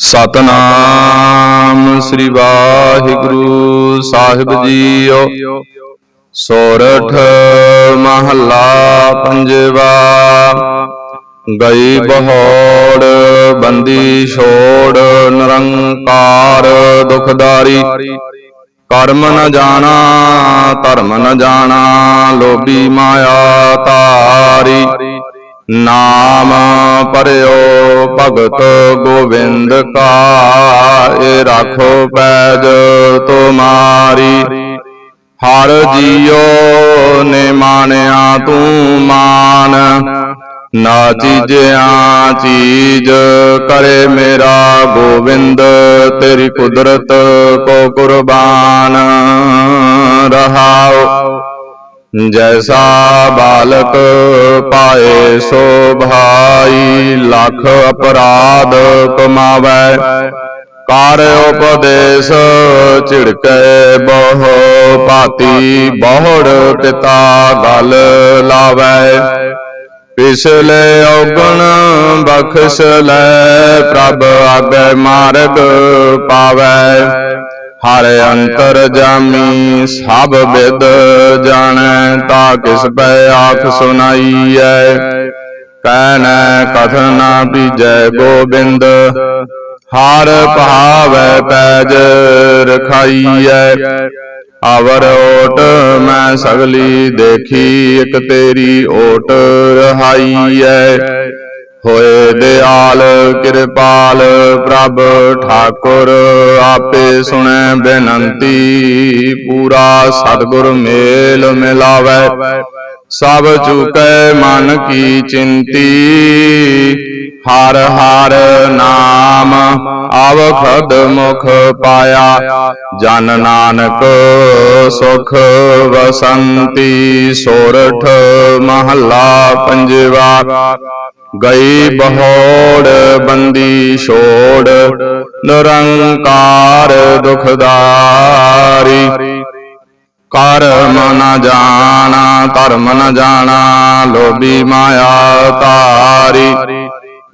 ਸਤਨਾਮ ਸ੍ਰੀ ਵਾਹਿਗੁਰੂ ਸਾਹਿਬ ਜੀਓ। ਸੋਰਠ ਮਹੱਲਾ ਪੰਜਵਾ। ਗਈ ਬਹੋੜ ਬੰਦੀ ਛੋੜ, ਨਿਰੰਕਾਰ ਦੁਖਦਾਰੀ। ਕਰਮ ਨ ਜਾਣਾ, ਧਰਮ ਨ ਜਾਣਾ, ਲੋਭੀ ਮਾਇਆ ਤਾਰੀ ਨਾਮ ਪਰਿਓ ਭਗਤ ਗੋਵਿੰਦ ਕਾ ਏ ਰਾਖੋ ਪੈਜ ਤੁਮਾਰੀ। ਹਰ ਜੀਓ ਨੇ ਮਾਨਿਆ ਤੂੰ ਮਾਨ। ਨਾ ਚੀਜਿਆ ਚੀਜ ਕਰੇ ਮੇਰਾ ਗੋਵਿੰਦ, ਤੇਰੀ ਕੁਦਰਤ ਕੋ ਕੁਰਬਾਨ। ਰਹਾਓ ਜੈਸਾ ਬਾਲਕ ਪਾਏ ਸੋ ਭਾਈ ਲੱਖ ਅਪਰਾਧ ਕਮਾਵੈ ਕਰ ਉਪਦੇਸ਼ ਝਿੜਕੇ ਬਹੁ ਪਾਤੀ ਬਹੁੜ ਪਿਤਾ ਗਲ ਲਾਵੈ ਪਿਛਲੇ ਔਗਣ ਬਖਸ਼ ਲੈ ਪ੍ਰਭ ਆਗੇ ਮਾਰਗ ਪਾਵੈ ਹਰ ਅੰਤਰ ਜਾਮੀ ਸਭ ਵਿਦ ਜਾਣੈ ਤਾ ਕਿਸ ਪੈ ਆਖ ਸੁਨਾਈਐ ਕਹਿਨੈ ਕਥਨ ਨਾ ਬੀਜੈ ਗੋਬਿੰਦ। ਹਰ ਭਾਵੈ ਪੈਜ ਰਖਾਈਐ। ਅਵਰ ਓਟ ਮੈਂ ਸਗਲੀ ਦੇਖੀ ਇਕ ਤੇਰੀ ਓਟ ਰਹਾਈਐ। ਹੋਏ ਦਿਆਲ, ਕਿਰਪਾਲ ਪ੍ਰਭ ਠਾਕੁਰ, ਆਪੇ ਸੁਣੈ ਬੇਨੰਤੀ, ਪੂਰਾ ਸਤਿਗੁਰ ਮੇਲ ਮਿਲਾਵੈ। ਸਭ ਚੁਕੈ ਮਨ ਕੀ ਚਿੰਤੀ, ਹਰ ਹਰ ਨਾਮ ਅਵਖਦ ਮੁਖ ਪਾਇਆ। ਜਨ ਨਾਨਕ ਸੁਖ ਵਸੰਤੀ, ਸੋਰਠ ਮਹੱਲਾ ਪੰਜਵਾ। ਗਈ ਬਹੋੜ, ਬੰਦੀ ਛੋੜ, ਨਿਰੰਕਾਰ ਦੁਖਦਾਰੀ। ਕਰਮ ਨ ਜਾਣਾ, ਧਰਮ ਨ ਜਾਣਾ, ਲੋਭੀ ਮਾਇਆ ਤਾਰੀ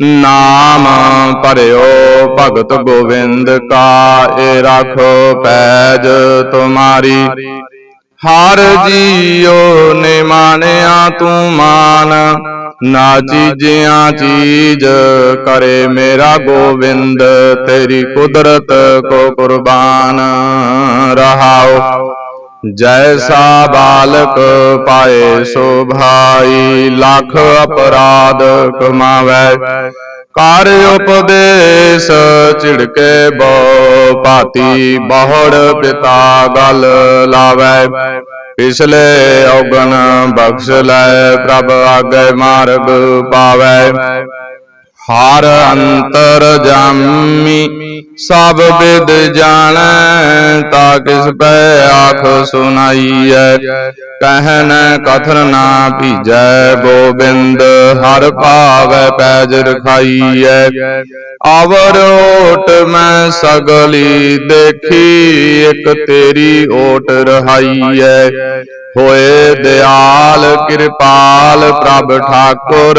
ਨਾਮ ਭਰਿਓ ਭਗਤ ਗੋਬਿੰਦ ਕਾ ਏ ਰਾਖੋ ਪੈਜ ਤੁਮਾਰੀ। ਹਰ ਜੀਓ ਨੇ ਮਾਨਿਆ ਤੂੰ ਮਾਨ ਨਾ ਚੀਜਿਆ ਚੀਜ ਕਰੇ ਮੇਰਾ ਗੋਬਿੰਦ ਤੇਰੀ ਕੁਦਰਤ ਕੋ ਕੁਰਬਾਨ ਰਹਾਓ ਜੈਸਾ ਬਾਲਕ ਪਾਏ ਸੋ ਭਾਈ ਲੱਖ ਅਪਰਾਧ ਕਮਾਵੈ ਕਰ ਉਪਦੇਸ਼ ਝਿੜਕੇ ਬੋ ਭਾਤੀ ਬਹੁੜ ਪਿਤਾ ਗਲ ਲਾਵੈ ਪਿਛਲੇ ਔਗਣ ਬਖਸ਼ ਲੈ ਪ੍ਰਭ ਆਗੇ ਮਾਰਗ ਪਾਵੈ। ਹਰ ਅੰਤਰ ਜਾਮੀ, ਸਭ ਵਿਦ ਜਾਣੈ, ਤਾ ਕਿਸ ਪੈ ਆਖ ਸੁਨਾਈਐ। ਕਹਿਨ, ਕਥਨ ਨਾ ਭੀਜੈ, ਗੋਬਿੰਦ ਹਰ ਭਾਵੈ ਪੈਜ ਰਖਾਈਐ। ਆਵਰ ਓਟ ਮੈਂ ਸਗਲੀ ਦੇਖੀ, ਇਕ ਤੇਰੀ ਓਟ ਰਹਾਈਐ। ਹੋਏ ਦਿਆਲ ਕਿਰਪਾਲ ਪ੍ਰਭ ਠਾਕੁਰ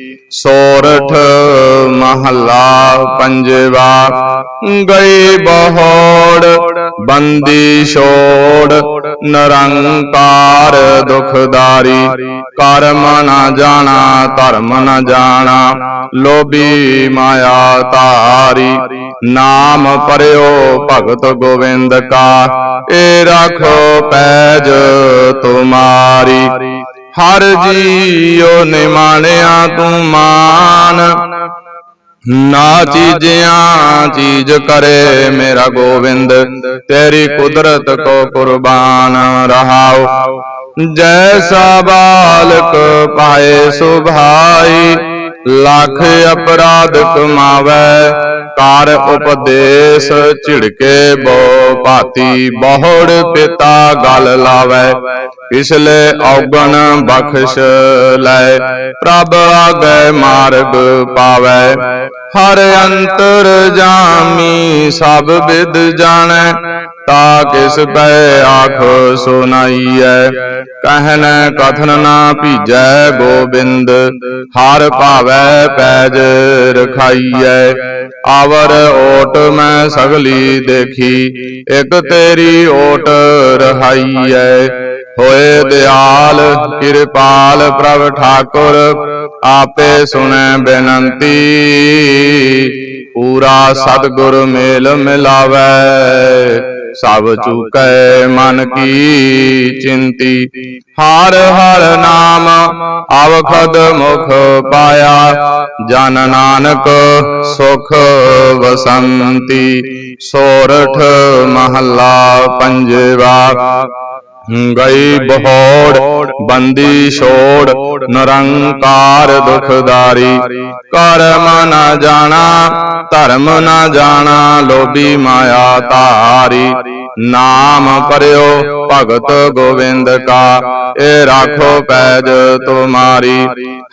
ਸੋਰਠ ਮਹੱਲਾ ਪੰਜਵਾ ਗਈ ਬਹੋੜ ਬੰਦੀ ਛੋੜ, ਨਿਰੰਕਾਰ ਦੁਖਦਾਰੀ, ਕਰਮ ਨ ਜਾਣਾ, ਧਰਮ ਨ ਜਾਣਾ, ਲੋਭੀ ਮਾਇਆ ਤਾਰੀ ਨਾਮ ਪਰਿਓ ਭਗਤ ਗੋਵਿੰਦ ਕਾ ਏ ਰਖੋ ਪੈਜ ਤੁਮਾਰੀ ਹਰ ਜੀਉ ਨੇ ਮਾਨਿਆ ਤੂੰ ਮਾਨ। ਨਾ ਚੀਜਿਆ ਚੀਜ ਕਰੇ ਮੇਰਾ ਗੋਬਿੰਦ ਤੇਰੀ ਕੁਦਰਤ ਕੋ ਕੁਰਬਾਨ। ਰਹਾਓ ਜੈਸਾ ਬਾਲਕ ਪਾਏ ਸੁਭਾਈ ਲੱਖ ਅਪਰਾਧ ਕਮਾਵੈ ਕਾਰ ਉਪਦੇਸ਼ ਝਿੜਕੇ ਬੋ ਭਾਤੀ ਬਹੁੜ ਪਿਤਾ ਗਲ ਲਾਵੈ। ਪਿਛਲੇ ਔਗਣ ਬਖਸ਼ ਲੈ। ਪ੍ਰਭ ਆਗੇ ਮਾਰਗ ਪਾਵੈ। ਹਰ ਅੰਤਰ ਜਾਮੀ ਸਭ ਵਿਦ ਜਾਣੈ। ਤਾ ਕਿਸ ਪੈ ਆਖ ਸੁਨਾਈਐ ਕਹਿਨ ਕਥਨ ਨਾ ਭੀਜੈ ਗੋਬਿੰਦ, ਹਰ ਭਾਵੈ ਪੈਜ ਰਖਾਈਐ। ਆਵਰ ਓਟ ਮੈਂ ਸਗਲੀ ਦੇਖੀ, ਇਕ ਤੇਰੀ ਓਟ ਰਹਾਈਐ। ਹੋਏ ਦਿਆਲ, ਕਿਰਪਾਲ ਪ੍ਰਭ ਠਾਕੁਰ, ਆਪੇ ਸੁਣੈ ਬੇਨੰਤੀ। ਪੂਰਾ ਸਤਿਗੁਰ ਮੇਲ ਮਿਲਾਵੈ। ਸਭ ਚੁਕੈ ਮਨ ਕੀ ਚਿੰਤੀ। ਹਰ ਹਰ ਨਾਮ ਅਵਖਦ ਮੁਖ ਪਾਇਆ। ਜਨ ਨਾਨਕ ਸੁਖ ਵਸੰਤੀ। ਸੋਰਠ ਮਹੱਲਾ ਪੰਜਵਾ। ਗਈ ਬਹੋੜ ਬੰਦੀ ਛੋੜ ਨਿਰੰਕਾਰ ਦੁਖਦਾਰੀ। ਕਰਮ ਨ ਜਾਣਾ ਧਰਮ ਨ ਜਾਣਾ ਲੋਭੀ ਮਾਇਆ ਧਾਰੀ। ਨਾਮ ਪਰਿਓ ਭਗਤ ਗੋਵਿੰਦ ਕਾ। ਏ ਰਾਖੋ ਪੈਜ ਤੁਮਾਰੀ।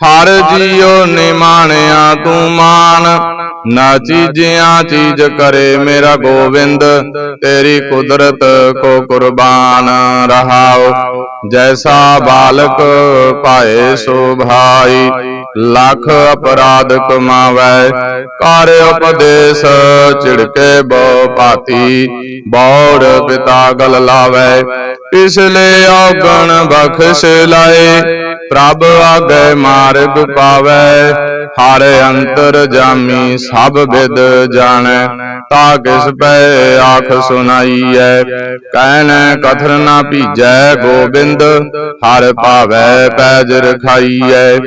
ਹਰ ਜੀਉ ਨਿਮਾਣਿਆ ਤੂੰ ਮਾਨ ਨਾ ਚੀਜ਼ਿਆਂ ਚੀਜ਼ ਕਰੇ ਮੇਰਾ ਗੋਵਿੰਦ ਤੇਰੀ ਕੁਦਰਤ ਕੋ ਕੁਰਬਾਨ ਰਹਾਉ ਜੈਸਾ ਬਾਲਕ ਪਾਏ ਸੋ ਭਾਈ। ਲੱਖ ਅਪਰਾਧ ਕਮਾਵੈ ਕਰ ਉਪਦੇਸ਼ ਝਿੜਕੇ ਬੋ ਪਾਤੀ ਬੌੜ ਪਿਤਾ ਗਲ ਲਾਵੈ। ਪਿਛਲੇ ਔਗਣ ਬਖਸ਼ ਲਾਏ, ਪ੍ਰਭ ਆਗੇ ਮਾਰਗ ਪਾਵੈ। ਹਰ ਅੰਤਰ ਜਾਮੀ, ਸਭ ਵਿਦ ਜਾਣੈ, ਤਾ ਕਿਸ ਪੈ ਆਖ ਸੁਨਾਈਐ ਕਹਿਣ ਕਥਰ ਨਾ ਭੀਜੈ, ਗੋਬਿੰਦ, ਹਰ ਭਾਵੈ ਪੈਜ ਰਖਾਈਐ।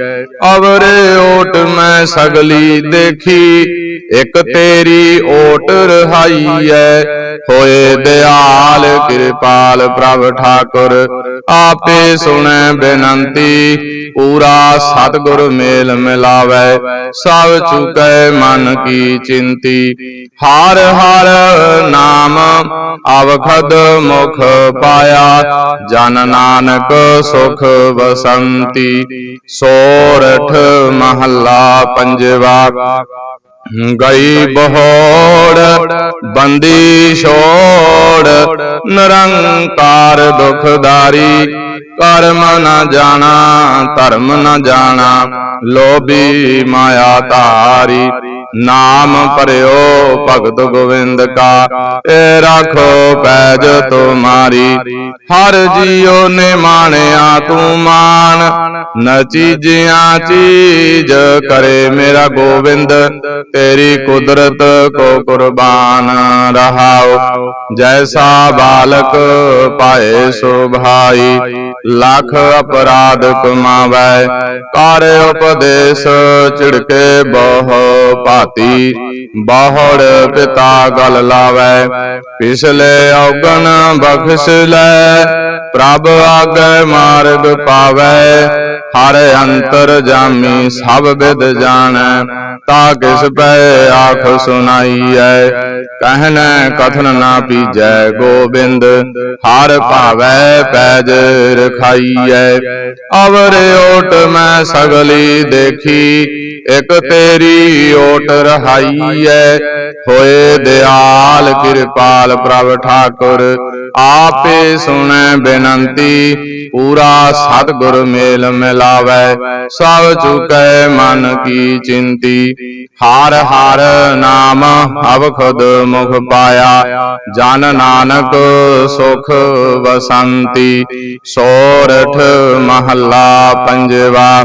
ਅਵਰੇ ਓਟ ਮੈਂ ਸਗਲੀ ਦੇਖੀ, ਇਕ ਤੇਰੀ ਓਟ ਰਹਾਈਐ। ਹੋਏ ਦਿਆਲ, ਕਿਰਪਾਲ ਪ੍ਰਭ ਠਾਕੁਰ, ਆਪੇ ਸੁਣੈ ਬੇਨੰਤੀ, ਪੂਰਾ ਸਤਿਗੁਰ ਮੇਲ ਮਿਲਾਵੈ। ਸਭ ਚੁਕੈ ਮਨ ਕੀ ਚਿੰਤੀ। ਹਰ ਹਰ ਨਾਮ ਅਵਖਦ ਮੁਖ ਪਾਇਆ। ਜਨ ਨਾਨਕ ਸੁਖ ਵਸੰਤੀ। ਸੋਰਠ ਮਹੱਲਾ ਪੰਜਵਾ। ਗਈ ਬਹੋੜ, ਬੰਦੀ ਛੋੜ। ਨਿਰੰਕਾਰ ਦੁਖਦਾਰੀ। ਕਰਮ ਨ ਜਾਣਾ ਧਰਮ ਨ ਜਾਣਾ ਲੋਭੀ ਮਾਇਆ ਧਾਰੀ। ਨਾਮ ਪਰਿਓ ਭਗਤ ਗੋਬਿੰਦ ਕਾ। ਏ ਰਾਖੋ ਪੈਜ ਤੁਮਾਰੀ। ਹਰ ਜੀਉ ਨੇ ਮਾਣਿਆ ਤੂੰ ਮਾਨ ਨ ਚੀਜ਼ ਕਰੇ ਮੇਰਾ ਗੋਬਿੰਦ। ਤੇਰੀ ਕੁਦਰਤ ਕੋ ਕੁਰਬਾਨ ਰਹਾਉ ਜੈਸਾ ਬਾਲਕ ਪਾਏ ਸੋ ਭਾਈ। ਲੱਖ ਅਪਰਾਧ ਕਮਾਵੈ। ਕਰ ਉਪਦੇਸ਼ ਝਿੜਕੇ ਬਹੁ ਪਾ ਭਾਤੀ ਬਾਹੜ ਪਿਤਾ ਗਲ ਲਾਵੈ, ਪਿਛਲੇ ਔਗਣ ਬਖਸ਼ ਲੈ, ਪ੍ਰਭ ਆਗੇ ਮਾਰਗ ਪਾਵੈ, ਹਰ ਅੰਤਰ ਜਾਮੀ ਸਭ ਵਿਦ ਜਾਣੈ, ਤਾ ਕਿਸ ਪੈ ਆਖ ਸੁਨਾਈਐ ਕਹਿਨ ਕਥਨ ਨਾ ਪੀਜੈ ਗੋਬਿੰਦ, ਹਰ ਭਾਵੈ ਪੈਜ ਰਖਾਈਐ, ਅਵਰ ਓਟ ਮੈਂ ਸਗਲੀ ਦੇਖੀ ਇਕ ਤੇਰੀ ਓਟ ਰਹਾਈਐ। ਹੋਏ ਦਿਆਲ ਕਿਰਪਾਲ ਪ੍ਰਭ ਠਾਕੁਰ, ਆਪੇ ਸੁਣੈ ਬੇਨੰਤੀ, ਪੂਰਾ ਸਤਿਗੁਰ ਮੇਲ ਮਿਲਾਵੈ। ਸਭ ਚੁਕੈ ਮਨ ਕੀ ਚਿੰਤੀ, ਹਾਰ ਹਾਰ ਨਾਮ ਹਵ ਖੁਦ ਮੁਖ ਪਾਇਆ। ਜਨ ਨਾਨਕ ਸੁਖ ਵਸੰਤੀ, ਸੋਰਠ ਮਹੱਲਾ ਪੰਜਵਾ।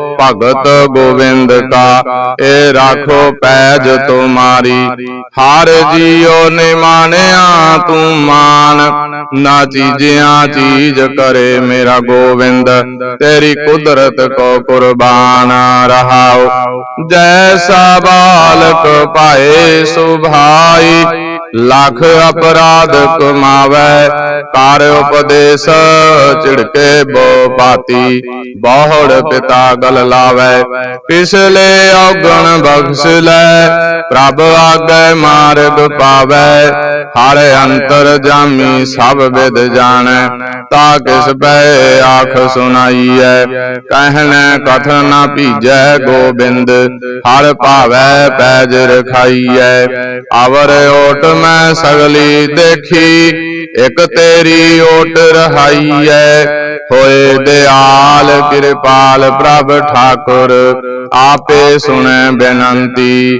ਭਗਤ ਗੋਬਿੰਦ ਕਾ ਏ ਰਾਖੋ ਪੈਜ ਤੁਮਾਰੀ ਹਰ ਜੀਉ ਨੇ ਮਾਨਿਆ ਤੂੰ ਮਾਨ ਨਾ ਚੀਜ਼ਿਆਂ ਚੀਜ਼ ਕਰੇ ਮੇਰਾ ਗੋਬਿੰਦ ਤੇਰੀ ਕੁਦਰਤ ਕੋ ਕੁਰਬਾਨ ਰਹਾਉ ਜੈਸਾ ਬਾਲਕ ਪਾਏ ਸੁਭਾਈ ਲੱਖ ਅਪਰਾਧ ਕਮਾਵੇ, ਕਰ ਉਪਦੇਸ਼ ਝਿੜਕੇ ਬੋ ਪਾਤੀ ਬਹੁੜ ਪਿਤਾ ਗਲ ਲਾਵੇ। ਪਿਛਲੇ ਔਗਣ ਬਖਸ਼ ਲੈ, ਪ੍ਰਭ ਆਗੇ ਮਾਰਗ ਪਾਵੇ। ਹਰ ਅੰਤਰ ਜਾਮੀ ਸਭ ਵਿਦ ਜਾਣੈ। ਤਾ ਕਿਸ ਬੈ ਆਖ ਸੁਣਾਈਐ। ਕਹਿਣੈ ਕਥਨ ਨਾ ਭੀਜੈ ਗੋਬਿੰਦ। ਹਰ ਭਾਵੈ ਪੈਜ ਰਖਾਈਐ। ਅਵਰ ਓਟ ਮੈਂ ਸਗਲੀ ਦੇਖੀ। ਇਕ ਤੇਰੀ ਓਟ ਰਹਾਈਐ। ਹੋਏ ਦਿਆਲ ਕਿਰਪਾਲ ਪ੍ਰਭ ਠਾਕੁਰ। ਆਪੇ ਸੁਣੈ ਬੇਨੰਤੀ।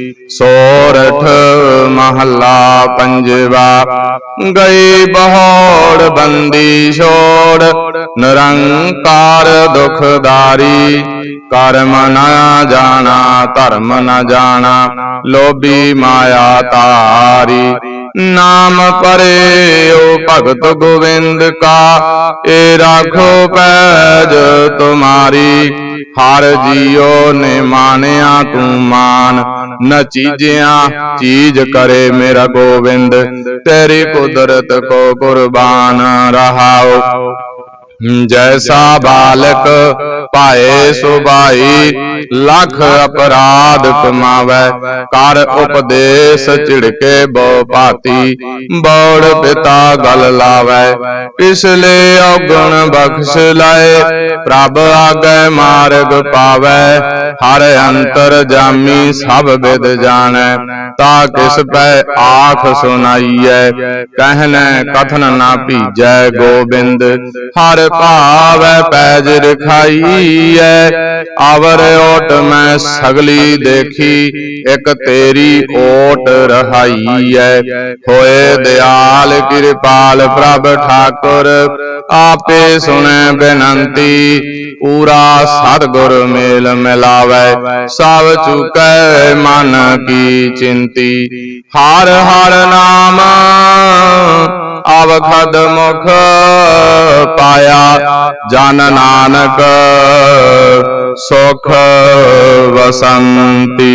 ਸੋਰਠ ਮਹੱਲਾ ਪੰਜਵਾ, ਗਈ ਬਹੋੜ ਬੰਦੀ ਛੋੜ, ਨਿਰੰਕਾਰ ਦੁਖਦਾਰੀ, ਕਰਮ ਨਾ ਜਾਣਾ, ਧਰਮ ਨਾ ਜਾਣਾ, ਲੋਭੀ ਮਾਇਆ ਤਾਰੀ ਨਾਮ ਪਰੇ ਓ ਭਗਤ ਗੋਬਿੰਦ ਕਾ, ਏ ਰਾਖੋ ਪੈਜ ਤੁਮਾਰੀ, ਹਰ ਜੀਓ ਨੇ ਮਾਨਿਆ ਤੂੰ ਮਾਨ। ਨ ਚੀਜ਼ਿਆਂ, ਚੀਜ਼ ਕਰੇ ਮੇਰਾ ਗੋਬਿੰਦ ਤੇਰੀ ਕੁਦਰਤ ਕੋ ਕੁਰਬਾਨ ਰਹਾਉ ਜੈਸਾ ਬਾਲਕ ਪਾਏ ਸੁਭਾਈ ਲੱਖ ਅਪਰਾਧ ਕਮਾਵੇ, ਕਰ ਉਪਦੇਸ਼ ਝਿੜਕੇ ਬਹੁ ਭਾਤੀ, ਬੌੜ ਪਿਤਾ ਗਲ ਲਾਵੇ। ਪਿਛਲੇ ਔਗਣ ਬਖਸ਼ ਲਾਏ, ਪ੍ਰਭ ਆਗੇ ਮਾਰਗ ਪਾਵੇ। ਹਰ ਅੰਤਰ ਜਾਮੀ ਸਭ ਵਿਦ ਜਾਣੈ, ਤਾ ਕਿਸ ਪੈ ਆਖ ਸੁਣਾਈਐ। ਕਹਿਨੈ ਕਥਨ ਨਾ ਭੀਜੈ ਗੋਬਿੰਦ, ਹਰ ਭਾਵੈ ਪੈਜ ਰਖਾਈਐ। ਆਵਰ ਓਟ ਮੈਂ ਸਗਲੀ ਦੇਖੀ, ਇਕ ਤੇਰੀ ਓਟ ਰਹਾਈ ਰਹਾਈਐ ਹੋਏ ਦਿਆਲ ਕਿਰਪਾਲ ਪ੍ਰਭ ਠਾਕੁਰ, ਆਪੇ ਸੁਣੈ ਬੇਨੰਤੀ, ਪੂਰਾ ਸਤਿਗੁਰ ਮੇਲ ਮਿਲਾਵੇ। ਸਭ ਚੁਕੈ ਮਨ ਕੀ ਚਿੰਤੀ, ਹਰ ਹਰ ਨਾਮ ਅਵਖਦ ਮੁਖ ਪਾਇਆ। ਜਨ ਨਾਨਕ ਸੁਖ ਵਸੰਤੀ।